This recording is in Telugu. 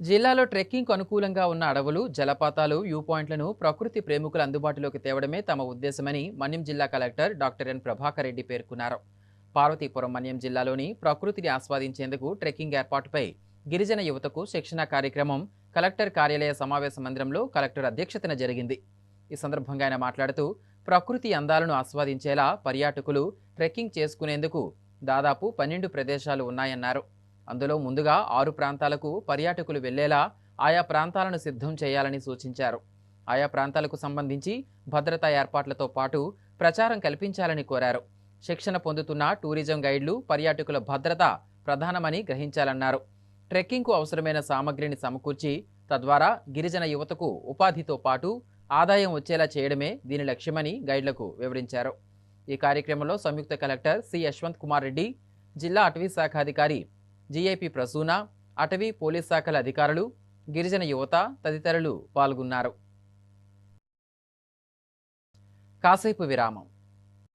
జిల్లాలో ట్రెక్కింగ్కు అనుకూలంగా ఉన్న అడవులు జలపాతాలు వ్యూ పాయింట్లను ప్రకృతి ప్రేమికుల అందుబాటులోకి తేవడమే తమ ఉద్దేశమని మన్యం జిల్లా collector doctor N Prabhakar Reddy పేర్కొన్నారు. పార్వతీపురం మన్యం జిల్లాలోని ప్రకృతిని ఆస్వాదించేందుకు ట్రెక్కింగ్ ఏర్పాటుపై గిరిజన యువతకు శిక్షణ కార్యక్రమం కలెక్టర్ కార్యాలయ సమావేశ మందిరంలో కలెక్టర్ అధ్యక్షతన జరిగింది. ఈ సందర్భంగా ఆయన మాట్లాడుతూ ప్రకృతి అందాలను ఆస్వాదించేలా పర్యాటకులు ట్రెక్కింగ్ చేసుకునేందుకు దాదాపు పన్నెండు ప్రదేశాలు ఉన్నాయన్నారు. అందులో ముందుగా ఆరు ప్రాంతాలకు పర్యాటకులు వెళ్ళేలా ఆయా ప్రాంతాలను సిద్ధం చేయాలని సూచించారు. ఆయా ప్రాంతాలకు సంబంధించి భద్రతా ఏర్పాట్లతో పాటు ప్రచారం కల్పించాలని కోరారు. శిక్షణ పొందుతున్న టూరిజం గైడ్లు పర్యాటకుల భద్రత ప్రధానమని గ్రహించాలన్నారు. ట్రెక్కింగ్కు అవసరమైన సామగ్రిని సమకూర్చి తద్వారా గిరిజన యువతకు ఉపాధితో పాటు ఆదాయం వచ్చేలా చేయడమే దీని లక్ష్యమని గైడ్లకు వివరించారు. ఈ కార్యక్రమంలో సంయుక్త కలెక్టర్ సి యశ్వంత్ కుమార్ రెడ్డి జిల్లా అటవీ శాఖాధికారి జిఐపి ప్రసూన అటవీ పోలీస్ శాఖల అధికారులు గిరిజన యువత తదితరులు పాల్గొన్నారు. కాసేపు విరామం.